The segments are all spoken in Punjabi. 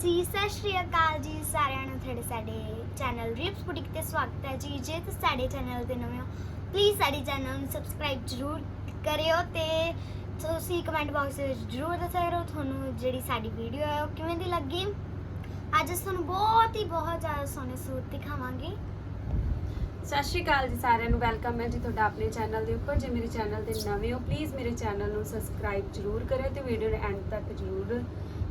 ਜੀ, ਸਤਿ ਸ਼੍ਰੀ ਅਕਾਲ ਜੀ ਸਾਰਿਆਂ ਨੂੰ, ਤੁਹਾਡੇ ਸਾਡੇ ਚੈਨਲ ਰਿਪਸ ਬੁਟੀਕ ਤੇ ਸਵਾਗਤ ਹੈ ਜੀ। ਜੇ ਤੁਸੀਂ ਸਾਡੇ ਚੈਨਲ ਤੇ ਨਵੇਂ ਹੋ ਪਲੀਜ਼ ਸਾਡੇ ਚੈਨਲ ਨੂੰ ਸਬਸਕ੍ਰਾਈਬ ਜ਼ਰੂਰ ਕਰਿਓ ਤੇ ਤੁਸੀਂ ਕਮੈਂਟ ਬਾਕਸ ਵਿੱਚ ਜ਼ਰੂਰ ਦੱਸਿਆ ਕਰੋ ਤੁਹਾਨੂੰ ਜਿਹੜੀ ਸਾਡੀ ਵੀਡੀਓ ਹੈ ਉਹ ਕਿਵੇਂ ਦੀ ਲੱਗੀ। ਅੱਜ ਅਸੀਂ ਤੁਹਾਨੂੰ ਬਹੁਤ ਹੀ ਬਹੁਤ ਜ਼ਿਆਦਾ ਸੋਹਣੇ ਸੂਟ ਦਿਖਾਵਾਂਗੇ। ਸਤਿ ਸ਼੍ਰੀ ਅਕਾਲ ਜੀ ਸਾਰਿਆਂ ਨੂੰ ਵੈਲਕਮ ਹੈ ਜੀ ਤੁਹਾਡਾ ਆਪਣੇ ਚੈਨਲ ਦੇ ਉੱਪਰ। ਜੇ ਮੇਰੇ ਚੈਨਲ ਤੇ ਨਵੇਂ ਹੋ ਪਲੀਜ਼ ਮੇਰੇ ਚੈਨਲ ਨੂੰ ਸਬਸਕ੍ਰਾਈਬ ਜ਼ਰੂਰ ਕਰਿਓ ਤੇ ਵੀਡੀਓ ਨੂੰ ਐਂਡ ਤੱਕ ਜ਼ਰੂਰ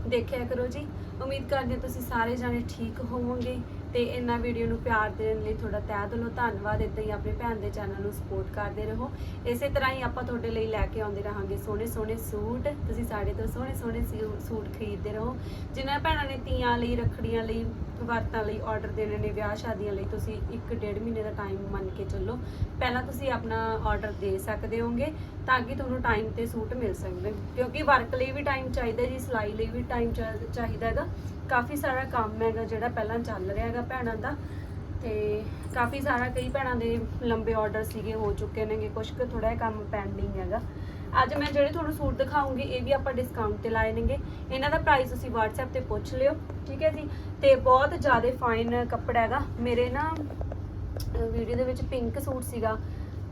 ਦੇਖਿਆ ਕਰੋ ਜੀ। ਉਮੀਦ ਕਰਦੇ ਹਾਂ ਤੁਸੀਂ ਸਾਰੇ ਜਾਣੇ ਠੀਕ ਹੋਵੋਗੇ। ਤੇ ਇਹਨਾਂ ਵੀਡੀਓ ਨੂੰ ਪਿਆਰ ਦੇਣ ਲਈ ਤੁਹਾਡਾ ਤਹਿ ਦਿਲੋਂ ਧੰਨਵਾਦ। ਇੱਦਾਂ ਹੀ ਆਪਣੇ ਭੈਣ ਦੇ ਚੈਨਲ ਨੂੰ ਸਪੋਰਟ ਕਰਦੇ ਰਹੋ। ਇਸੇ ਤਰ੍ਹਾਂ ਹੀ ਆਪਾਂ ਤੁਹਾਡੇ ਲਈ ਲੈ ਕੇ ਆਉਂਦੇ ਰਹਾਂਗੇ ਸੋਹਣੇ ਸੋਹਣੇ ਸੂਟ। ਤੁਸੀਂ ਸਾਡੇ ਤੋਂ ਸੋਹਣੇ ਸੋਹਣੇ ਸਿਊ- ਸੂਟ ਖਰੀਦਦੇ ਰਹੋ। ਜਿਨ੍ਹਾਂ ਭੈਣਾਂ ਨੇ ਤੀਆਂ ਲਈ, ਰੱਖੜੀਆਂ ਲਈ, ਵਰਤਾਂ ਲਈ ਆਰਡਰ ਦੇਣੇ ਨੇ, ਵਿਆਹ ਸ਼ਾਦੀਆਂ ਲਈ, ਤੁਸੀਂ 1.5 ਮਹੀਨੇ ਦਾ ਟਾਈਮ ਮੰਨ ਕੇ ਚੱਲੋ। ਪਹਿਲਾਂ ਤੁਸੀਂ ਆਪਣਾ ਆਰਡਰ ਦੇ ਸਕਦੇ ਹੋਗੇ ਤਾਂ ਕਿ ਤੁਹਾਨੂੰ ਟਾਈਮ ਤੇ ਸੂਟ ਮਿਲ ਸਕਦੇ ਕਿਉਂਕਿ ਵਰਕ ਲਈ ਵੀ ਟਾਈਮ ਚਾਹੀਦਾ ਜੀ, ਸਿਲਾਈ ਲਈ ਵੀ ਟਾਈਮ ਚਾਹੀਦਾ ਹੈਗਾ। ਕਾਫੀ ਸਾਰਾ ਕੰਮ ਹੈਗਾ ਜਿਹੜਾ ਪਹਿਲਾਂ ਚੱਲ ਰਿਹਾ ਹੈਗਾ ਭੈਣਾਂ ਦਾ ਤੇ ਕਾਫੀ ਸਾਰਾ ਕਈ ਭੈਣਾਂ ਦੇ ਲੰਬੇ ਆਰਡਰ ਸੀਗੇ, ਹੋ ਚੁੱਕੇ ਨੇਗੇ ਕੁਝ ਕੁ ਥੋੜਾ ਜਿਹਾ ਕੰਮ ਪੈਂਡਿੰਗ ਹੈਗਾ। ਅੱਜ ਮੈਂ ਜਿਹੜੇ ਤੁਹਾਨੂੰ ਸੂਟ ਦਿਖਾਉਂਗੀ, ਇਹ ਵੀ ਆਪਾਂ ਡਿਸਕਾਊਂਟ ਤੇ ਲਾਏ ਨੇਗੇ। ਇਹਨਾਂ ਦਾ ਪ੍ਰਾਈਸ ਤੁਸੀਂ WhatsApp ਤੇ ਪੁੱਛ ਲਿਓ, ਠੀਕ ਹੈ ਜੀ? ਤੇ ਬਹੁਤ ਜ਼ਿਆਦਾ ਫਾਈਨ ਕੱਪੜਾ ਹੈਗਾ। ਮੇਰੇ ਨਾ ਵੀਡੀਓ ਦੇ ਵਿੱਚ ਪਿੰਕ ਸੂਟ ਸੀਗਾ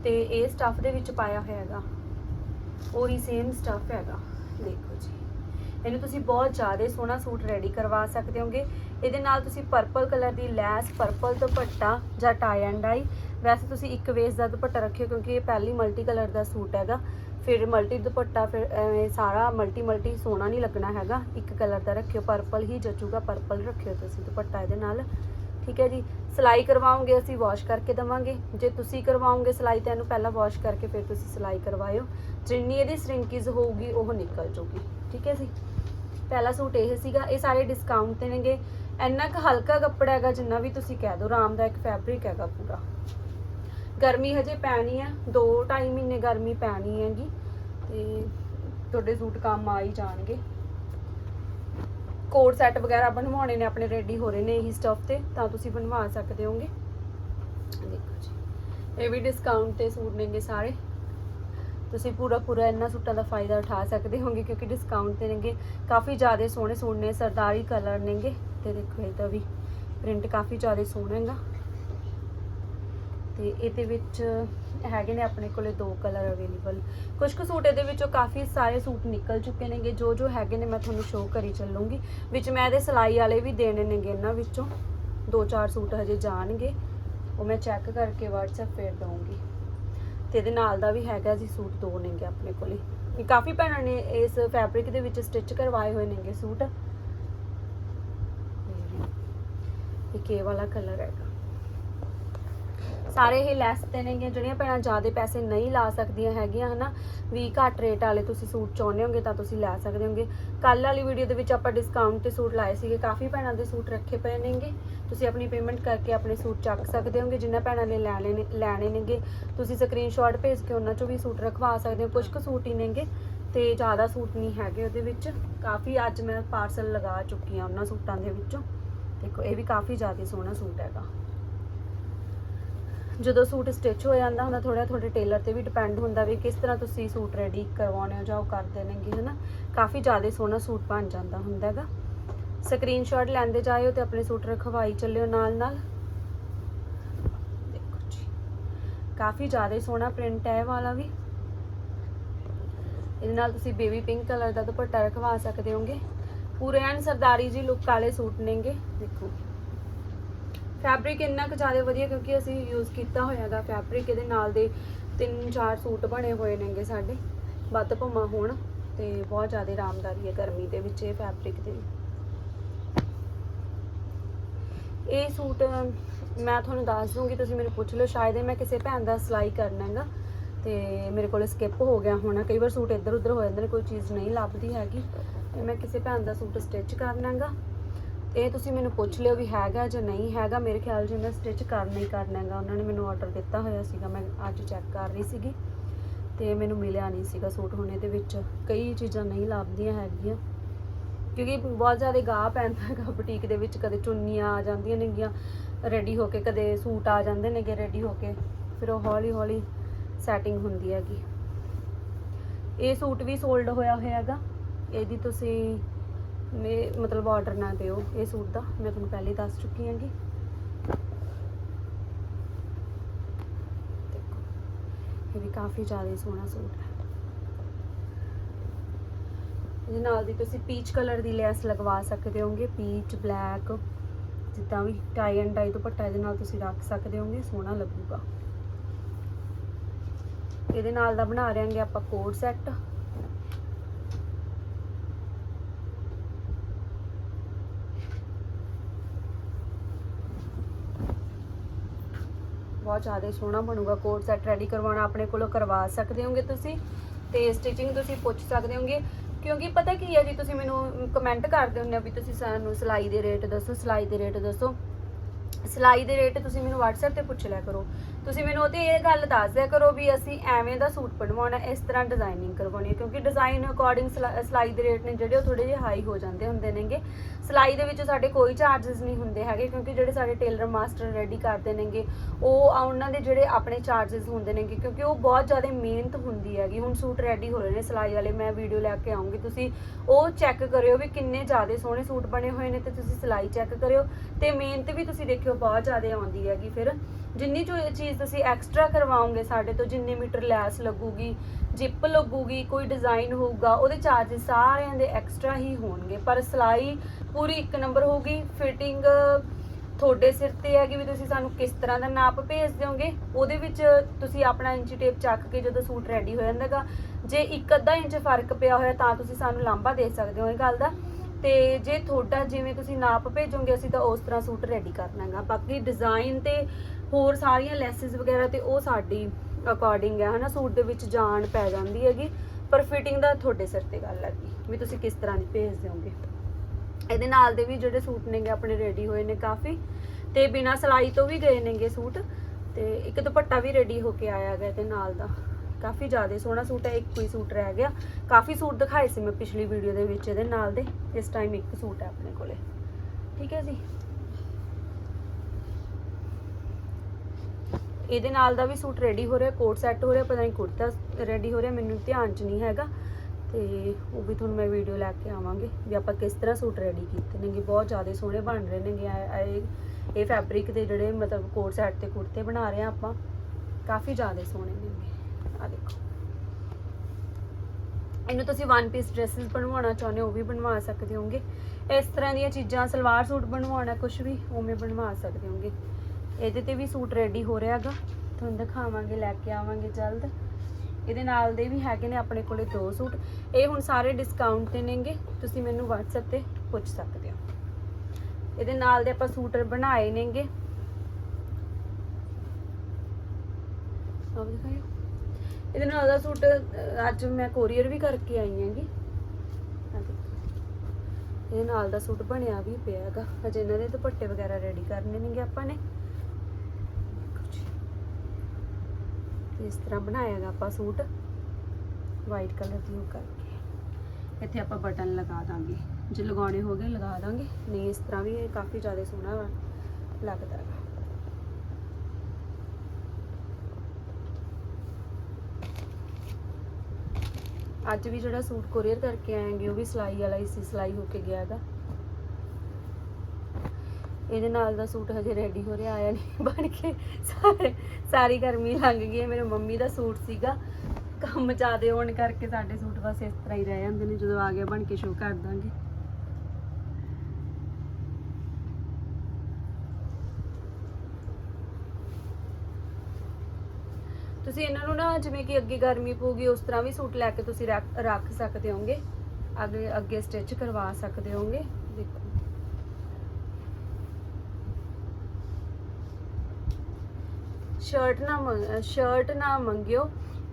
ਤੇ ਇਹ ਸਟੱਫ ਦੇ ਵਿੱਚ ਪਾਇਆ ਹੋਇਆ ਹੈਗਾ। ਉਹੀ ਸੇਮ ਸਟੱਫ ਹੈਗਾ। ਦੇਖੋ ਜੀ। ਇਹਨੂੰ ਤੁਸੀਂ ਬਹੁਤ ਜ਼ਿਆਦਾ ਸੋਹਣਾ ਸੂਟ ਰੈਡੀ ਕਰਵਾ ਸਕਦੇ ਹੋਗੇ। ਇਹਦੇ ਨਾਲ ਤੁਸੀਂ ਪਰਪਲ ਕਲਰ ਦੀ ਲੈਸ ਪਰਪਲ ਦੁਪੱਟਾ ਜਾਂ ਟਾਈ ਐਂਡ ਡਾਈ ਵੈਸੇ ਤੁਸੀਂ ਇੱਕ ਵੇਸ ਦਾ ਦੁਪੱਟਾ ਰੱਖਿਓ ਕਿਉਂਕਿ ਇਹ ਪਹਿਲੀ ਮਲਟੀ ਕਲਰ ਦਾ ਸੂਟ ਹੈਗਾ। ਫਿਰ ਮਲਟੀ ਦੁਪੱਟਾ, ਫਿਰ ਐਵੇਂ ਸਾਰਾ ਮਲਟੀ ਮਲਟੀ ਸੋਹਣਾ ਨਹੀਂ ਲੱਗਣਾ ਹੈਗਾ। ਇੱਕ ਕਲਰ ਦਾ ਰੱਖਿਓ ਪਰਪਲ ਹੀ ਜਚੂਗਾ ਪਰਪਲ ਰੱਖਿਓ ਤੁਸੀਂ ਦੁਪੱਟਾ ਇਹਦੇ ਨਾਲ। ਠੀਕ ਹੈ ਜੀ, ਸਿਲਾਈ ਕਰਵਾਉਂਗੇ, ਅਸੀਂ ਵਾਸ਼ ਕਰਕੇ ਦਵਾਂਗੇ। ਜੇ ਤੁਸੀਂ ਕਰਵਾਉਂਗੇ ਸਿਲਾਈ, ਤਾਂ ਇਹਨੂੰ ਪਹਿਲਾਂ ਵਾਸ਼ ਕਰਕੇ ਫਿਰ ਤੁਸੀਂ ਸਿਲਾਈ ਕਰਵਾਇਓ। ਜਿੰਨੀ ਇਹਦੀ ਸ਼ਰਿੰਕੀਜ਼ ਹੋਊਗੀ, ਉਹ ਨਿਕਲ ਜਾਊਗੀ। ਠੀਕ ਹੈ ਜੀ? ਪਹਿਲਾ ਸੂਟ ਇਹ ਸੀਗਾ, ਇਹ ਸਾਰੇ ਡਿਸਕਾਊਂਟ ਤੇ ਨੇਗੇ। ਇੰਨਾ ਕੁ ਹਲਕਾ ਕੱਪੜਾ ਹੈਗਾ, ਜਿੰਨਾ ਵੀ ਤੁਸੀਂ ਕਹਿ ਦਿਓ ਆਰਾਮਦਾਇਕ ਫੈਬਰਿਕ ਹੈਗਾ ਪੂਰਾ। ਗਰਮੀ ਹਜੇ ਪੈਣੀ ਆ 2.5 ਮਹੀਨੇ ਗਰਮੀ ਪੈਣੀ ਹੈਗੀ, ਤੇ ਤੁਹਾਡੇ ਸੂਟ ਕੰਮ ਆ ਹੀ ਜਾਣਗੇ। ਕੋਡ ਸੈੱਟ ਵਗੈਰਾ ਬਣਵਾਉਣੇ ਨੇ, ਆਪਣੇ ਰੈਡੀ ਹੋ ਰਹੇ ਨੇ ਇਹੀ ਸਟਫ ਤੇ, ਤਾਂ ਤੁਸੀਂ ਬਣਵਾ ਸਕਦੇ ਹੋਗੇ। ਦੇਖੋ ਜੀ, ਇਹ ਵੀ ਡਿਸਕਾਊਂਟ ਤੇ ਸੂਟ ਨੇਗੇ ਸਾਰੇ। ਤੁਸੀਂ ਪੂਰਾ ਪੂਰਾ ਇਹਨਾਂ ਸੂਟਾਂ ਦਾ ਫਾਇਦਾ ਉਠਾ ਸਕਦੇ ਹੋਗੇ, ਕਿਉਂਕਿ ਡਿਸਕਾਊਂਟ ਤੇ ਨੇਗੇ। ਕਾਫੀ ਜ਼ਿਆਦਾ ਸੋਹਣੇ ਸੂਟ ਨੇ, ਸਰਦਾਰੀ ਕਲਰ ਨੇਗੇ। ਤੇ ਦੇਖੋ ਇਹਦਾ ਵੀ ਪ੍ਰਿੰਟ ਕਾਫੀ ਜ਼ਿਆਦਾ ਸੋਹਣਾ ਹੈਗਾ। ਤੇ ਇਹਦੇ ਵਿੱਚ ਹੈਗੇ ਨੇ ਆਪਣੇ ਕੋਲੇ ਦੋ ਕਲਰ ਅਵੇਲੇਬਲ। ਕੁਝ ਕੁ ਸੂਟ ਇਹਦੇ ਵਿੱਚੋਂ ਕਾਫੀ ਸਾਰੇ ਸੂਟ ਨਿਕਲ ਚੁੱਕੇ ਨੇਗੇ। ਜੋ ਜੋ ਹੈਗੇ ਨੇ ਮੈਂ ਤੁਹਾਨੂੰ ਸ਼ੋਅ ਕਰੀ ਚੱਲੂੰਗੀ। ਵਿੱਚ ਮੈਂ ਇਹਦੇ ਸਿਲਾਈ ਵਾਲੇ ਵੀ ਦੇਣੇ ਨੇਗੇ ਇਹਨਾਂ ਵਿੱਚੋਂ। ਦੋ ਚਾਰ ਸੂਟ ਹਜੇ ਜਾਣਗੇ। ਉਹ ਮੈਂ ਚੈੱਕ ਕਰਕੇ WhatsApp ਫੇਰ ਦਊਂਗੀ। ਤੇ ਇਹਦੇ ਨਾਲ ਦਾ ਵੀ ਹੈਗਾ ਜੀ ਸੂਟ ਦੋ ਨੇਗੇ ਆਪਣੇ ਕੋਲੇ। ਕਾਫੀ ਭੈਣਾਂ ਨੇ ਇਸ ਫੈਬਰਿਕ ਦੇ ਵਿੱਚ ਸਟਿਚ ਕਰਵਾਏ ਹੋਏ ਨੇਗੇ ਸੂਟ। ਇਹ ਵਾਲਾ ਕਲਰ ਹੈਗਾ। ਸਾਰੇ ਇਹ ਲੈਸ ਤੇ ਨੇਗੇ, ਜਿਹੜੀਆਂ ਭੈਣਾਂ ਜ਼ਿਆਦਾ ਪੈਸੇ ਨਹੀਂ ਲਾ ਸਕਦੀਆਂ ਹੈਗੀਆਂ, ਹਨਾ? ਵੀ ਘੱਟ ਰੇਟ ਵਾਲੇ ਤੁਸੀਂ ਸੂਟ ਚਾਹੁੰਦੇ ਹੋਗੇ ਤਾਂ ਤੁਸੀਂ ਲੈ ਸਕਦੇ ਹੋਗੇ। ਕੱਲ ਵਾਲੀ ਵੀਡੀਓ ਦੇ ਵਿੱਚ ਆਪਾਂ ਡਿਸਕਾਊਂਟ ਤੇ ਸੂਟ ਲਾਏ ਸੀਗੇ। ਕਾਫੀ ਭੈਣਾਂ ਦੇ ਸੂਟ ਰੱਖੇ ਪਏ ਨੇਗੇ। ਤੁਸੀਂ ਆਪਣੀ ਪੇਮੈਂਟ ਕਰਕੇ ਆਪਣੇ ਸੂਟ ਚੱਕ ਸਕਦੇ ਹੋਗੇ ਜਿਨ੍ਹਾਂ ਭੈਣਾਂ ਨੇ ਲੈਣੇ ਨੇ, ਲੈਣੇ ਨੇਗੇ। ਤੁਸੀਂ ਸਕਰੀਨਸ਼ਾਟ ਭੇਜ ਕੇ ਉਹਨਾਂ ਚੋਂ ਵੀ ਸੂਟ ਰਖਵਾ ਸਕਦੇ ਹੋ। ਕੁਝ ਕੁ ਸੂਟ ਹੀ ਨੇਗੇ ਤੇ ਜ਼ਿਆਦਾ ਸੂਟ ਨਹੀਂ ਹੈਗੇ ਉਹਦੇ ਵਿੱਚ। ਕਾਫੀ ਅੱਜ ਮੈਂ ਪਾਰਸਲ ਲਗਾ ਚੁੱਕੀ ਆ ਉਹਨਾਂ ਸੂਟਾਂ ਦੇ ਵਿੱਚੋਂ। ਦੇਖੋ, ਇਹ ਵੀ ਕਾਫੀ ਜ਼ਿਆਦਾ ਸੋਹਣਾ ਸੂਟ ਹੈਗਾ। ਜਦੋਂ ਸੂਟ ਸਟਿਚ ਹੋ ਜਾਂਦਾ ਹੁੰਦਾ ਥੋੜਾ ਤੁਹਾਡੇ ਟੇਲਰ ਤੇ ਵੀ ਡਿਪੈਂਡ ਹੁੰਦਾ ਵੀ ਕਿਸ ਤਰ੍ਹਾਂ ਤੁਸੀਂ ਸੂਟ ਰੈਡੀ ਕਰਵਾਉਣੇ ਹੋ ਜਾਂ ਉਹ ਕਰਦੇ ਨੇਗੇ ਹਨਾ? ਕਾਫੀ ਜ਼ਿਆਦਾ ਸੋਹਣਾ ਸੂਟ ਬਣ ਜਾਂਦਾ ਹੁੰਦਾ ਹੈਗਾ। ਸਕਰੀਨਸ਼ਾਟ ਲੈਂਦੇ ਜਾਇਓ ਤੇ ਆਪਣੇ ਸੂਟ ਰਖਵਾਈ ਚੱਲਿਓ ਨਾਲ ਨਾਲ। ਦੇਖੋ ਜੀ, ਕਾਫੀ ਜ਼ਿਆਦਾ ਸੋਹਣਾ ਪ੍ਰਿੰਟ ਹੈ ਇਹ ਵਾਲਾ ਵੀ। ਇਹਦੇ ਨਾਲ ਤੁਸੀਂ ਬੇਬੀ ਪਿੰਕ ਕਲਰ ਦਾ ਦੁਪੱਟਾ ਰਖਵਾ ਸਕਦੇ ਹੋਗੇ। ਪੂਰੇ ਐਨ ਸਰਦਾਰੀ ਜੀ ਲੁੱਕ ਵਾਲੇ ਸੂਟ ਨੇਗੇ। ਦੇਖੋ। ਫੈਬਰਿਕ ਇੰਨਾ ਕੁ ਜ਼ਿਆਦਾ ਵਧੀਆ ਕਿਉਂਕਿ ਅਸੀਂ ਯੂਜ਼ ਕੀਤਾ ਹੋਇਆ ਹੈਗਾ ਫੈਬਰਿਕ ਇਹਦੇ ਨਾਲ ਦੇ ਤਿੰਨ ਚਾਰ ਸੂਟ ਬਣੇ ਹੋਏ ਨੇਗੇ ਸਾਡੇ, ਵੱਧ ਭਮਾ ਹੋਣ ਤੇ ਬਹੁਤ ਜ਼ਿਆਦਾ ਆਰਾਮਦਾਰੀ ਹੈ ਗਰਮੀ ਦੇ ਵਿੱਚ ਇਹ ਫੈਬਰਿਕ ਦੇ। ਇਹ ਸੂਟ ਮੈਂ ਤੁਹਾਨੂੰ ਦੱਸ ਦੂੰਗੀ, ਤੁਸੀਂ ਮੈਨੂੰ ਪੁੱਛ ਲਓ, ਸ਼ਾਇਦ ਇਹ ਮੈਂ ਕਿਸੇ ਭੈਣ ਦਾ ਸਿਲਾਈ ਕਰਨਾ ਹੈਗਾ ਤੇ ਮੇਰੇ ਕੋਲ ਸਕਿਪ ਹੋ ਗਿਆ ਹੋਣਾ, ਕਈ ਵਾਰ ਸੂਟ ਇੱਧਰ ਉੱਧਰ ਹੋ ਜਾਂਦੇ ਨੇ, ਕੋਈ ਚੀਜ਼ ਨਹੀਂ ਲੱਭਦੀ ਹੈਗੀ ਤੇ ਮੈਂ ਕਿਸੇ ਭੈਣ ਦਾ ਸੂਟ ਸਟਿਚ ਕਰਨਾ ਹੈਗਾ ਇਹ ਤੁਸੀਂ ਮੈਨੂੰ ਪੁੱਛ ਲਿਓ ਵੀ ਹੈਗਾ ਜਾਂ ਨਹੀਂ ਹੈਗਾ। ਮੇਰੇ ਖਿਆਲ 'ਚ ਮੈਂ ਸਟਿਚ ਕਰਨਾ ਹੀ ਕਰਨਾ ਹੈਗਾ। ਉਹਨਾਂ ਨੇ ਮੈਨੂੰ ਆਰਡਰ ਦਿੱਤਾ ਹੋਇਆ ਸੀਗਾ। ਮੈਂ ਅੱਜ ਚੈੱਕ ਕਰ ਰਹੀ ਸੀਗੀ ਤੇ ਮੈਨੂੰ ਮਿਲਿਆ ਨਹੀਂ ਸੀਗਾ ਸੂਟ ਹੁਣ ਇਹਦੇ ਵਿੱਚ। ਕਈ ਚੀਜ਼ਾਂ ਨਹੀਂ ਲੱਭਦੀਆਂ ਹੈਗੀਆਂ। ਕਿਉਂਕਿ ਬਹੁਤ ਜ਼ਿਆਦਾ ਗਾਹ ਪੈਂਦਾ ਹੈਗਾ। ਬੁਟੀਕ ਦੇ ਵਿੱਚ ਕਦੇ ਚੁੰਨੀਆਂ ਆ ਜਾਂਦੀਆਂ ਨੇਗੀਆਂ ਰੈਡੀ ਹੋ ਕੇ ਕਦੇ ਸੂਟ ਆ ਜਾਂਦੇ ਨੇਗੇ ਰੈਡੀ ਹੋ ਕੇ। ਫਿਰ ਉਹ ਹੌਲੀ ਹੌਲੀ ਸੈਟਿੰਗ ਹੁੰਦੀ ਹੈਗੀ। ਇਹ ਸੂਟ ਵੀ ਸੋਲਡ ਹੋਇਆ ਹੋਇਆ ਹੈਗਾ। ਇਹਦੀ ਤੁਸੀਂ ਮੇ ਮਤਲਬ ਆਰਡਰ ਨਾ ਦਿਓ ਇਹ ਸੂਟ ਦਾ, ਮੈਂ ਤੁਹਾਨੂੰ ਪਹਿਲੇ ਦੱਸ ਚੁੱਕੀ ਹਾਂਗੀ। ਦੇਖੋ, ਇਹ ਵੀ ਕਾਫੀ ਜ਼ਿਆਦਾ ਸੋਹਣਾ ਸੂਟ ਹੈ। ਇਹਦੇ ਨਾਲ ਦੀ ਤੁਸੀਂ ਪੀਚ ਕਲਰ ਦੀ ਲੈਸ ਲਗਵਾ ਸਕਦੇ ਹੋਗੇ ਪੀਚ ਬਲੈਕ ਜਿੱਦਾਂ ਵੀ ਟਾਈ ਐਂਡ ਡਾਈ ਦੁਪੱਟਾ ਇਹਦੇ ਨਾਲ ਤੁਸੀਂ ਰੱਖ ਸਕਦੇ ਹੋਗੇ, ਸੋਹਣਾ ਲੱਗੂਗਾ। ਇਹਦੇ ਨਾਲ ਦਾ ਬਣਾ ਰਹੇ ਹਾਂਗੇ ਆਪਾਂ ਕੋਡ ਸੈੱਟ। ਬਹੁਤ ਜ਼ਿਆਦਾ ਸੋਹਣਾ ਬਣੂਗਾ ਕੋਟ ਸੈੱਟ ਰੈਡੀ ਕਰਵਾਉਣਾ ਆਪਣੇ ਕੋਲੋਂ ਕਰਵਾ ਸਕਦੇ ਹੋਗੇ ਤੁਸੀਂ ਤੇ ਸਟਿਚਿੰਗ ਤੁਸੀਂ ਪੁੱਛ ਸਕਦੇ ਹੋਗੇ। ਕਿਉਂਕਿ ਪਤਾ ਕੀ ਹੈ ਜੀ, ਤੁਸੀਂ ਮੈਨੂੰ ਕਮੈਂਟ ਕਰਦੇ ਹੁੰਦੇ ਹੋ ਵੀ ਤੁਸੀਂ ਸਾਨੂੰ ਸਿਲਾਈ ਦੇ ਰੇਟ ਦੱਸੋ, ਸਿਲਾਈ ਦੇ ਰੇਟ ਦੱਸੋ। ਸਿਲਾਈ ਦੇ ਰੇਟ ਤੁਸੀਂ ਮੈਨੂੰ WhatsApp ਤੇ ਪੁੱਛ ਲਿਆ ਕਰੋ। ਤੁਸੀਂ ਮੈਨੂੰ ਉਹ ਉਹਦੀ ਇਹ ਗੱਲ ਦੱਸ ਦਿਆ ਕਰੋ ਵੀ ਅਸੀਂ ਐਵੇਂ ਦਾ ਸੂਟ ਬਣਵਾਉਣਾ ਇਸ ਤਰ੍ਹਾਂ ਡਿਜ਼ਾਈਨਿੰਗ ਕਰਵਾਉਣੀ ਹੈ, ਕਿਉਂਕਿ ਡਿਜ਼ਾਈਨ ਅਕੋਰਡਿੰਗ ਸਿਲਾਈ ਦੇ ਰੇਟ ਨੇ ਜਿਹੜੇ ਉਹ ਥੋੜੇ ਜਿਹਾ ਹਾਈ ਹੋ ਜਾਂਦੇ ਹੁੰਦੇ ਨੇਗੇ। ਸਿਲਾਈ ਦੇ ਵਿੱਚ ਸਾਡੇ ਕੋਈ ਚਾਰजेस ਨਹੀਂ ਹੁੰਦੇ ਹੈਗੇ, ਕਿਉਂਕਿ ਜਿਹੜੇ ਸਾਡੇ ਟੇਲਰ ਮਾਸਟਰ ਰੈਡੀ ਕਰਦੇ ਨੇਗੇ, ਉਹ ਉਹਨਾਂ ਦੇ ਜਿਹੜੇ ਆਪਣੇ ਚਾਰजेस ਹੁੰਦੇ ਨੇਗੇ, ਕਿਉਂਕਿ ਉਹ ਬਹੁਤ ਜ਼ਿਆਦਾ ਮਿਹਨਤ ਹੁੰਦੀ ਹੈਗੀ। ਹੁਣ ਸੂਟ ਰੈਡੀ ਹੋ ਰਹੇ ਨੇ ਸਿਲਾਈ ਵਾਲੇ, ਮੈਂ ਵੀਡੀਓ ਲੈ ਕੇ ਆਉਂਗੀ। ਤੁਸੀਂ ਉਹ ਚੈੱਕ ਕਰਿਓ ਵੀ ਕਿੰਨੇ ਜ਼ਿਆਦਾ ਸੋਹਣੇ ਸੂਟ ਬਣੇ ਹੋਏ ਨੇ ਤੇ ਤੁਸੀਂ ਸਿਲਾਈ ਚੈੱਕ ਕਰਿਓ। ਤੇ ਮਿਹਨਤ ਵੀ ਤੁਸੀਂ ਦੇਖਿਓ ਬਹੁਤ ਜ਼ਿਆਦਾ ਆਉਂਦੀ ਹੈਗੀ। ਫਿਰ ਜਿੰਨੀ ਜੋ ਚੀਜ਼ ਤੁਸੀਂ ਐਕਸਟਰਾ ਕਰਵਾਓਗੇ ਸਾਡੇ ਤੋਂ, ਜਿੰਨੇ ਮੀਟਰ ਲੈਸ ਲੱਗੂਗੀ, ਜਿਪ ਲੱਗੂਗੀ, ਕੋਈ ਡਿਜ਼ਾਈਨ ਹੋਊਗਾ, ਉਹਦੇ ਚਾਰजेस ਸਾਰਿਆਂ ਦੇ ਐਕਸਟਰਾ ਹੀ ਹੋਣਗੇ। ਪਰ ਸਿਲਾਈ ਪੂਰੀ ਇੱਕ ਨੰਬਰ ਹੋਊਗੀ ਫਿਟਿੰਗ ਤੁਹਾਡੇ ਸਿਰ ਤੇ ਹੈ ਕਿ ਵੀ ਤੁਸੀਂ ਸਾਨੂੰ ਕਿਸ ਤਰ੍ਹਾਂ ਦਾ ਨਾਪ ਭੇਜ ਦਿਓਗੇ, ਉਹਦੇ ਵਿੱਚ ਤੁਸੀਂ ਆਪਣਾ ਇੰਚੀ ਟੇਪ ਚੱਕ ਕੇ ਜਦੋਂ ਸੂਟ ਰੈਡੀ ਹੋ ਜਾਂਦਾਗਾ, ਜੇ ਇੱਕ ਅੱਧਾ ਇੰਚ ਫ਼ਰਕ ਪਿਆ ਹੋਇਆ ਤਾਂ ਤੁਸੀਂ ਸਾਨੂੰ ਲਾਂਭਾ ਦੇ ਸਕਦੇ ਹੋ ਇਹ ਗੱਲ ਦਾ। ਤੇ ਜੇ ਤੁਹਾਡਾ ਜਿਵੇਂ ਤੁਸੀਂ ਨਾਪ ਭੇਜੋਗੇ, ਅਸੀਂ ਤਾਂ ਉਸ ਤਰ੍ਹਾਂ ਸੂਟ ਰੈਡੀ ਕਰਨਾਗਾ ਬਾਕੀ ਡਿਜ਼ਾਈਨ ਤੇ ਹੋਰ ਸਾਰੀਆਂ ਲੈਸਸ ਵਗੈਰਾ ਤੇ ਉਹ ਸਾਡੀ ਅਕੋਰਡਿੰਗ ਹੈ, ਹਨਾ? ਸੂਟ ਦੇ ਵਿੱਚ ਜਾਨ ਪੈ ਜਾਂਦੀ ਹੈਗੀ। ਪਰ ਫਿਟਿੰਗ ਦਾ ਤੁਹਾਡੇ ਸਿਰ ਤੇ ਗੱਲ ਹੈਗੀ ਵੀ ਤੁਸੀਂ ਕਿਸ ਤਰ੍ਹਾਂ ਦੀ ਭੇਜ ਦਿਓਗੇ। ਇਹਦੇ ਨਾਲ ਦੇ ਵੀ ਜਿਹੜੇ ਸੂਟ ਨੇਗੇ ਆਪਣੇ ਰੈਡੀ ਹੋਏ ਨੇ ਕਾਫੀ। ਤੇ ਬਿਨਾ ਸਿਲਾਈ ਤੋਂ ਵੀ ਗਏ ਨੇਗੇ ਸੂਟ। ਤੇ ਇੱਕ ਦੁਪੱਟਾ ਵੀ ਰੈਡੀ ਹੋ ਕੇ ਆਇਆ ਗਿਆ ਤੇ ਨਾਲ ਦਾ। ਕਾਫੀ ਜ਼ਿਆਦਾ ਸੋਹਣਾ ਸੂਟ ਹੈ, ਇੱਕ ਹੀ ਸੂਟ ਰਹਿ ਗਿਆ। ਕਾਫੀ ਸੂਟ ਦਿਖਾਏ ਸੀ ਮੈਂ ਪਿਛਲੀ ਵੀਡੀਓ ਦੇ ਵਿੱਚ ਇਹਦੇ ਨਾਲ ਦੇ, ਇਸ ਟਾਈਮ ਇੱਕ ਸੂਟ ਹੈ ਆਪਣੇ ਕੋਲੇ। ਠੀਕ ਹੈ ਜੀ? ਇਹਦੇ ਨਾਲ ਦਾ ਵੀ ਸੂਟ ਰੈਡੀ ਹੋ ਰਿਹਾ, ਕੋਟ ਸੈੱਟ ਹੋ ਰਿਹਾ, ਪਤਾ ਨਹੀਂ ਕੁੜਤਾ ਰੈਡੀ ਹੋ ਰਿਹਾ, ਮੈਨੂੰ ਧਿਆਨ 'ਚ ਨਹੀਂ ਹੈਗਾ। ਤੇ ਉਹ ਵੀ ਤੁਹਾਨੂੰ ਮੈਂ ਵੀਡੀਓ ਲੈ ਕੇ ਆਵਾਂਗੇ ਵੀ ਆਪਾਂ ਕਿਸ ਤਰ੍ਹਾਂ ਸੂਟ ਰੈਡੀ ਕੀਤੇ ਨੇਗੇ। ਬਹੁਤ ਜ਼ਿਆਦਾ ਸੋਹਣੇ ਬਣ ਰਹੇ ਨੇਗੇ ਇਹ- ਇਹ ਫੈਬਰਿਕ ਦੇ ਜਿਹੜੇ ਮਤਲਬ ਕੋਟ ਸੈੱਟ ਤੇ ਕੁੜਤੇ ਬਣਾ ਰਹੇ ਆ ਆਪਾਂ। ਕਾਫੀ ਜ਼ਿਆਦਾ ਸੋਹਣੇ ਨੇਗੇ। ਆ ਦੇਖੋ। ਇਹਨੂੰ ਤੁਸੀਂ ਵਨ ਪੀਸ ਡਰੈਸਸ ਬਣਵਾਉਣਾ ਚਾਹੁੰਦੇ ਹੋ, ਉਹ ਵੀ ਬਣਵਾ ਸਕਦੇ ਹੋਗੇ ਇਸ ਤਰ੍ਹਾਂ ਦੀਆਂ ਚੀਜ਼ਾਂ, ਸਲਵਾਰ ਸੂਟ ਬਣਵਾਉਣਾ ਕੁਝ ਵੀ, ਉਵੇਂ ਬਣਵਾ ਸਕਦੇ ਹੋਗੇ ਇਹਦੇ ਤੇ ਵੀ ਸੂਟ ਰੈਡੀ ਹੋ ਰਿਹਾ ਹੈਗਾ। ਤੁਹਾਨੂੰ ਦਿਖਾਵਾਂਗੇ, ਲੈ ਕੇ ਆਵਾਂਗੇ ਜਲਦ। ਇਹਦੇ ਨਾਲ ਦੇ ਵੀ ਹੈਗੇ ਨੇ ਆਪਣੇ ਕੋਲੇ ਦੋ ਸੂਟ। ਇਹ ਹੁਣ ਸਾਰੇ ਡਿਸਕਾਊਂਟ ਤੇ ਨੇਗੇ। ਤੁਸੀਂ ਮੈਨੂੰ WhatsApp ਤੇ ਪੁੱਛ ਸਕਦੇ ਹੋ। ਇਹਦੇ ਨਾਲ ਦੇ ਆਪਾਂ ਸੂਟ ਬਣਾਏ ਨੇਗੇ। ਆਹ ਦਿਖਾਇਓ। ਇਹਦੇ ਨਾਲ ਦਾ ਸੂਟ ਅੱਜ ਮੈਂ ਕੋਰੀਅਰ ਵੀ ਕਰਕੇ ਆਈ ਹੈਗੀ। ਆਹ ਇਹਦੇ ਨਾਲ ਦਾ ਸੂਟ ਬਣਿਆ ਵੀ ਪਿਆ ਹੈਗਾ। ਅਜੇ ਇਹਨਾਂ ਦੇ ਦੁਪੱਟੇ ਵਗੈਰਾ ਰੈਡੀ ਕਰਨੇ ਨੇਗੇ ਆਪਾਂ ਨੇ। ਇਸ ਤਰ੍ਹਾਂ ਬਣਾਇਆਗਾ ਆਪਾਂ ਸੂਟ। ਵਾਈਟ ਕਲਰ ਦੀ ਉਹ ਕਰਕੇ। ਇੱਥੇ ਆਪਾਂ ਬਟਨ ਲਗਾ ਦਾਂਗੇ। ਜੇ ਲਗਾਉਣੇ ਹੋਗੇ ਲਗਾ ਦਾਂਗੇ। ਨਹੀਂ, ਇਸ ਤਰ੍ਹਾਂ ਵੀ ਇਹ ਕਾਫੀ ਜ਼ਿਆਦਾ ਸੋਹਣਾ ਲੱਗਦਾ ਹੈ ਅੱਜ ਵੀ ਜਿਹੜਾ ਸੂਟ ਕੋਰੀਅਰ ਕਰਕੇ ਆਏਗੇ, ਉਹ ਵੀ ਸਿਲਾਈ ਵਾਲਾ ਹੀ ਸੀ, ਸਿਲਾਈ ਹੋ ਕੇ ਗਿਆ ਹੈਗਾ। ਇਹਦੇ ਨਾਲ ਦਾ ਸੂਟ ਹਜੇ ਰੈਡੀ ਹੋ ਰਿਹਾ, ਆਇਆ ਨਹੀਂ, ਬਣ ਕੇ ਸਾਰੇ, ਸਾਰੀ ਗਰਮੀ ਲੰਘ ਗਈ ਮੇਰੇ ਮੰਮੀ ਦਾ ਸੂਟ ਸੀਗਾ, ਕੰਮ ਜ਼ਿਆਦੇ ਹੋਣ ਕਰਕੇ ਸਾਡੇ ਸੂਟ ਬਸ ਇਸ ਤਰ੍ਹਾਂ ਹੀ ਰਹਿ ਜਾਂਦੇ ਨੇ, ਜਦੋਂ ਆ ਗਿਆ ਬਣ ਕੇ ਸ਼ੋਅ ਕਰ ਦਾਂਗੇ। ਤੁਸੀਂ ਇਹਨਾਂ ਨੂੰ ਨਾ ਜਿਵੇਂ ਕਿ ਅੱਗੇ ਗਰਮੀ ਪਊਗੀ, ਉਸ ਤਰ੍ਹਾਂ ਵੀ ਸੂਟ ਲੈ ਕੇ ਤੁਸੀਂ ਰੱਖ ਰੱਖ ਸਕਦੇ ਹੋਗੇ ਅੱਗੇ ਅੱਗੇ ਸਟਿਚ ਕਰਵਾ ਸਕਦੇ ਹੋਗੇ ਦੇਖੋ। ਸ਼ਰਟ ਨਾ ਮੰਗ ਸ਼ਰਟ ਨਾ ਮੰਗਿਓ,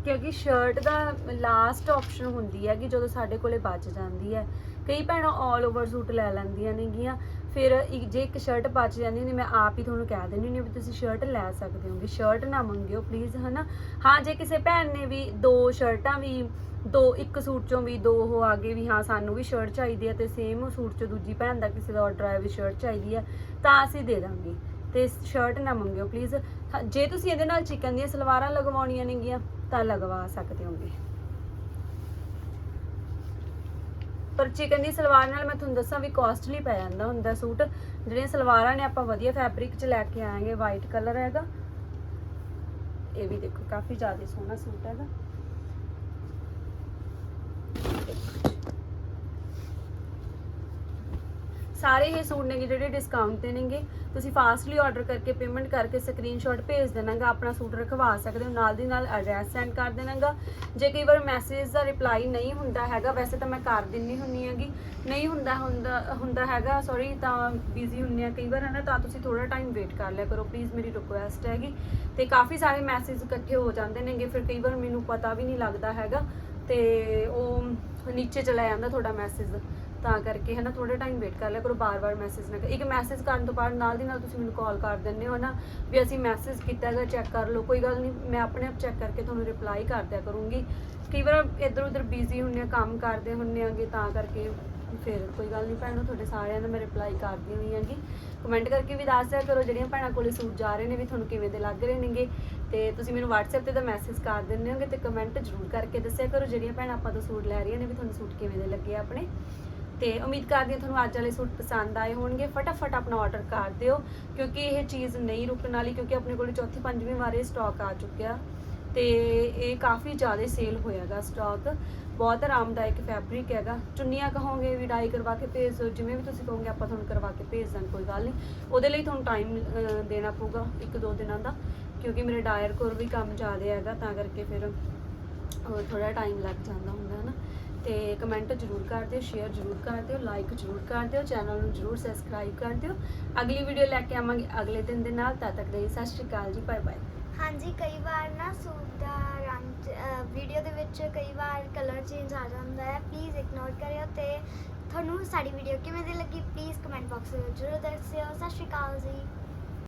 ਕਿਉਂਕਿ ਸ਼ਰਟ ਦਾ ਲਾਸਟ ਆਪਸ਼ਨ ਹੁੰਦੀ ਹੈ ਕਿ ਜਦੋਂ ਸਾਡੇ ਕੋਲੇ ਬਚ ਜਾਂਦੀ ਹੈ। ਕਈ ਭੈਣਾਂ 올 ਓਵਰ ਸੂਟ ਲੈ ਲੈਂਦੀਆਂ ਨੇਗੀਆਂ। ਫਿਰ ਇੱਕ- ਜੇ ਇੱਕ ਸ਼ਰਟ ਬਚ ਜਾਂਦੀ ਹੁੰਦੀ, ਮੈਂ ਆਪ ਹੀ ਤੁਹਾਨੂੰ ਕਹਿ ਦਿੰਦੀ ਹੁੰਦੀ ਹਾਂ ਵੀ ਤੁਸੀਂ ਸ਼ਰਟ ਲੈ ਸਕਦੇ ਹੋਗੇ। ਸ਼ਰਟ ਨਾ ਮੰਗਿਓ ਪਲੀਜ਼ ਹਨਾ? ਹਾਂ, ਜੇ ਕਿਸੇ ਭੈਣ ਨੇ ਵੀ ਦੋ ਸ਼ਰਟਾਂ ਵੀ, ਦੋ, ਇੱਕ ਸੂਟ ਚੋਂ ਵੀ ਦੋ ਉਹ ਆ ਗਏ ਵੀ, ਹਾਂ, ਸਾਨੂੰ ਵੀ ਸ਼ਰਟ ਚਾਹੀਦੀ ਹੈ ਤੇ ਸੇਮ ਸੂਟ ਚੋਂ ਦੂਜੀ ਭੈਣ ਦਾ ਕਿਸੇ ਦਾ ਆਰਡਰ ਆਇਆ ਵੀ ਸ਼ਰਟ ਚਾਹੀਦੀ ਹੈ ਤਾਂ ਅਸੀਂ ਦੇ ਦਾਂਗੇ। ਤੇ ਸ਼ਰਟ ਨਾ ਮੰਗਿਓ ਪਲੀਜ਼ ਜੇ ਤੁਸੀਂ ਇਹਦੇ ਨਾਲ ਚਿਕਨ ਦੀਆਂ ਸਲਵਾਰਾਂ ਲਗਵਾਉਣੀਆਂ ਨੇਗੀਆਂ, ਤਾਂ ਲਗਵਾ ਸਕਦੇ ਹੋਗੇ। ਪਰ ਚਿਕਨ ਦੀ ਸਲਵਾਰ ਨਾਲ ਮੈਂ ਤੁਹਾਨੂੰ ਦੱਸਾਂ ਵੀ ਕਾਸਟਲੀ ਪੈ ਜਾਂਦਾ ਹੁੰਦਾ ਸੂਟ। ਜਿਹੜੀਆਂ ਸਲਵਾਰਾਂ ਨੇ ਆਪਾਂ ਵਧੀਆ ਫੈਬਰਿਕ 'ਚ ਲੈ ਕੇ ਆਏਗੇ ਵਾਈਟ ਕਲਰ ਹੈਗਾ। ਇਹ ਵੀ ਦੇਖੋ, ਕਾਫੀ ਜ਼ਿਆਦਾ ਸੋਹਣਾ ਸੂਟ ਹੈਗਾ। ਸਾਰੇ ਇਹ ਸੂਟ ਨੇਗੇ ਜਿਹੜੇ ਡਿਸਕਾਊਂਟ ਤੇ ਨੇਗੇ। ਤੁਸੀਂ ਫਾਸਟਲੀ ਆਰਡਰ ਕਰਕੇ ਪੇਮੈਂਟ ਕਰਕੇ ਸਕਰੀਨਸ਼ਾਟ ਭੇਜ ਦੇਣਾਗਾ, ਆਪਣਾ ਸੂਟ ਰਖਵਾ ਸਕਦੇ ਹੋ, ਨਾਲ ਦੀ ਨਾਲ ਐਡਰੈਸ ਸੈਂਡ ਕਰ ਦੇਣਾਗਾ। ਜੇ ਕਈ ਵਾਰ ਮੈਸੇਜ ਦਾ ਰਿਪਲਾਈ ਨਹੀਂ ਹੁੰਦਾ ਹੈਗਾ, ਵੈਸੇ ਤਾਂ ਮੈਂ ਕਰ ਦਿੰਨੀ ਹੁੰਨੀ ਹੈਗੀ। ਨਹੀਂ ਹੁੰਦਾ ਹੁੰਦਾ ਹੁੰਦਾ ਹੈਗਾ ਸੌਰੀ ਤਾਂ ਬਿਜ਼ੀ ਹੁੰਨੇ ਆ ਕਈ ਵਾਰ ਹੈ ਨਾ ਤਾਂ ਤੁਸੀਂ ਥੋੜਾ ਟਾਈਮ ਵੇਟ ਕਰ ਲਿਆ ਕਰੋ ਪਲੀਜ਼ ਮੇਰੀ ਰਿਕੁਐਸਟ ਹੈਗੀ। ਤੇ ਕਾਫੀ ਸਾਰੇ ਮੈਸੇਜ ਇਕੱਠੇ ਹੋ ਜਾਂਦੇ ਨੇਗੇ, ਫਿਰ ਕਈ ਵਾਰ ਮੈਨੂੰ ਪਤਾ ਵੀ ਨਹੀਂ ਲੱਗਦਾ ਹੈਗਾ, ਤੇ ਉਹ ਨੀਚੇ ਚਲਾ ਜਾਂਦਾ ਤੁਹਾਡਾ ਮੈਸੇਜ ਤਾਂ ਕਰਕੇ ਹੈ ਨਾ ਥੋੜਾ ਟਾਈਮ ਵੇਟ ਕਰ ਲਿਆ ਕਰੋ, ਬਾਰ-ਬਾਰ ਮੈਸੇਜ ਨਾ ਇੱਕ ਮੈਸੇਜ ਕਰਨ ਤੋਂ ਬਾਅਦ ਨਾਲ ਦੀ ਨਾਲ ਤੁਸੀਂ ਮੈਨੂੰ ਕਾਲ ਕਰ ਦਿੰਦੇ ਹੋ ਨਾ, ਵੀ ਅਸੀਂ ਮੈਸੇਜ ਕੀਤਾ ਹੈਗਾ ਚੈੱਕ ਕਰ ਲਓ, ਕੋਈ ਗੱਲ ਨਹੀਂ, ਮੈਂ ਆਪਣੇ ਆਪ ਚੈੱਕ ਕਰਕੇ ਤੁਹਾਨੂੰ ਰਿਪਲਾਈ ਕਰ ਦਿਆ ਕਰੂੰਗੀ। ਕਈ ਵਾਰ ਇੱਧਰ ਉੱਧਰ ਬਿਜ਼ੀ ਹੁੰਨੇ ਆ, ਕੰਮ ਕਰਦੇ ਹੁੰਨੇ ਆਗੇ, ਤਾਂ ਕਰਕੇ ਫਿਰ ਕੋਈ ਗੱਲ ਨਹੀਂ ਭੈਣੋ, ਤੁਹਾਡੇ ਸਾਰਿਆਂ ਦਾ ਮੈਂ ਰਿਪਲਾਈ ਕਰਦੀ ਹੋਈ ਹੈਗੀ। ਕਮੈਂਟ ਕਰਕੇ ਵੀ ਦੱਸ ਦਿਆ ਕਰੋ, ਜਿਹੜੀਆਂ ਭੈਣਾਂ ਕੋਲੇ ਸੂਟ ਜਾ ਰਹੇ ਨੇ ਵੀ ਤੁਹਾਨੂੰ ਕਿਵੇਂ ਦੇ ਲੱਗ ਰਹੇ ਨੇਗੇ। ਤੇ ਤੁਸੀਂ ਮੈਨੂੰ WhatsApp ਤੇ ਤਾਂ ਮੈਸੇਜ ਕਰ ਦਿੰਦੇ ਹੋਗੇ ਤੇ ਕਮੈਂਟ ਜ਼ਰੂਰ ਕਰਕੇ ਦੱਸਿਆ ਕਰੋ, ਜਿਹੜੀਆਂ ਭੈਣਾਂ ਆਪਾਂ ਤੋਂ ਸੂਟ ਲੈ ਰਹੀਆਂ ਨੇ, ਵੀ ਤੁਹਾਨੂੰ ਸੂਟ ਕਿਵੇਂ ਦੇ ਲੱਗੇ ਆਪਣੇ। ਤੇ ਉਮੀਦ ਕਰਦੀ ਹਾਂ ਤੁਹਾਨੂੰ ਅੱਜ ਵਾਲੇ ਸੂਟ ਪਸੰਦ ਆਏ ਹੋਣਗੇ। ਫਟਾਫਟ ਆਪਣਾ ਆਰਡਰ ਕਰ ਦਿਓ, ਕਿਉਂਕਿ ਇਹ ਚੀਜ਼ ਨਹੀਂ ਰੁਕਣ ਵਾਲੀ, ਕਿਉਂਕਿ ਆਪਣੇ ਕੋਲ ਚੌਥੀ, ਪੰਜਵੀਂ ਵਾਰ ਇਹ ਸਟਾਕ ਆ ਚੁੱਕਿਆ ਤੇ ਇਹ ਕਾਫੀ ਜ਼ਿਆਦਾ ਸੇਲ ਹੋਇਆਗਾ ਸਟਾਕ ਬਹੁਤ ਆਰਾਮਦਾਇਕ ਫੈਬਰਿਕ ਹੈਗਾ। ਚੁੰਨੀਆਂ ਕਹੋਗੇ ਵੀ ਡਾਈ ਕਰਵਾ ਕੇ ਭੇਜ ਦਿਓ, ਜਿਵੇਂ ਵੀ ਤੁਸੀਂ ਕਹੋਗੇ, ਆਪਾਂ ਤੁਹਾਨੂੰ ਕਰਵਾ ਕੇ ਭੇਜ ਦਾਂਗੇ, ਕੋਈ ਗੱਲ ਨਹੀਂ। ਉਹਦੇ ਲਈ ਤੁਹਾਨੂੰ ਟਾਈਮ ਦੇਣਾ ਪਊਗਾ ਇੱਕ ਦੋ ਦਿਨਾਂ ਦਾ, ਕਿਉਂਕਿ ਮੇਰੇ ਡਾਇਰ ਕੋਲ ਵੀ ਕੰਮ ਜ਼ਿਆਦਾ ਹੈਗਾ, ਤਾਂ ਕਰਕੇ ਫਿਰ ਥੋੜਾ ਟਾਈਮ ਲੱਗ ਜਾਂਦਾ ਹੁੰਦਾ। ਤੇ ਕਮੈਂਟ ਜ਼ਰੂਰ ਕਰ ਦਿਓ ਸ਼ੇਅਰ ਜ਼ਰੂਰ ਕਰ ਦਿਓ ਲਾਈਕ ਜ਼ਰੂਰ ਕਰ ਦਿਓ ਚੈਨਲ ਨੂੰ ਜ਼ਰੂਰ ਸਬਸਕ੍ਰਾਈਬ ਕਰ ਦਿਓ। ਅਗਲੀ ਵੀਡੀਓ ਲੈ ਕੇ ਆਵਾਂਗੇ ਅਗਲੇ ਦਿਨ ਦੇ ਨਾਲ, ਤਦ ਤੱਕ ਲਈ ਸਤਿ ਸ਼੍ਰੀ ਅਕਾਲ ਜੀ ਬਾਏ ਬਾਏ ਹਾਂਜੀ, ਕਈ ਵਾਰ ਨਾ ਸੂਟ ਦਾ ਰੰਗ ਵੀਡੀਓ ਦੇ ਵਿੱਚ ਕਈ ਵਾਰ ਕਲਰ ਚੇਂਜ ਆ ਜਾਂਦਾ ਹੈ। ਪਲੀਜ਼ ਇਗਨੋਰ ਕਰਿਓ ਤੇ ਤੁਹਾਨੂੰ ਸਾਡੀ ਵੀਡੀਓ ਕਿਵੇਂ ਦੀ ਲੱਗੀ ਪਲੀਜ਼ ਕਮੈਂਟ ਬਾਕਸ ਵਿੱਚ ਜ਼ਰੂਰ ਦੱਸਿਓ। ਸਤਿ ਸ਼੍ਰੀ ਅਕਾਲ ਜੀ।